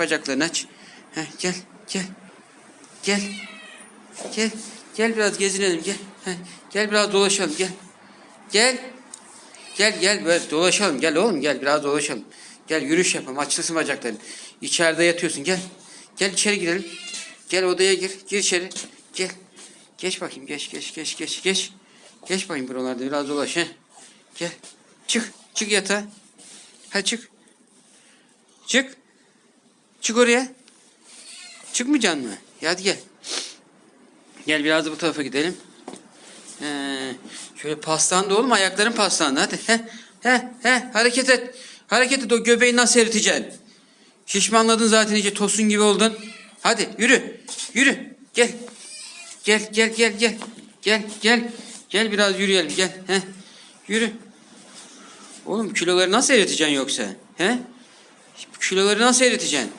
bacaklarını aç. Heh, gel gel. Gel. Gel. Gel biraz gezinelim gel. Heh, gel biraz dolaşalım gel. Gel. Gel gel böyle dolaşalım gel oğlum gel biraz dolaşalım. Gel yürüyüş yapalım açılsın bacakların. İçeride yatıyorsun gel. Gel içeri girelim. Gel odaya gir. Gir içeri. Gel. Geç bakayım geç geç geç geç geç. Geç bakayım buralarda biraz dolaş he. Gel. Çık. Çık yatağa. Hadi çık. Çık. Çık oraya. Çıkmayacaksın mı? Ya hadi gel. Gel biraz da bu tarafa gidelim. Ee, şöyle paslandı oğlum ayakların paslandı hadi. He, he, he, hareket et. Hareket et o göbeği nasıl eriteceksin? Şişmanladın zaten iyice tosun gibi oldun. Hadi yürü. Yürü. Gel. Gel gel gel gel. Gel gel. Gel biraz yürüyelim gel. He. Yürü. Oğlum kiloları nasıl eriteceksin yoksa? He? Kiloları nasıl eriteceksin?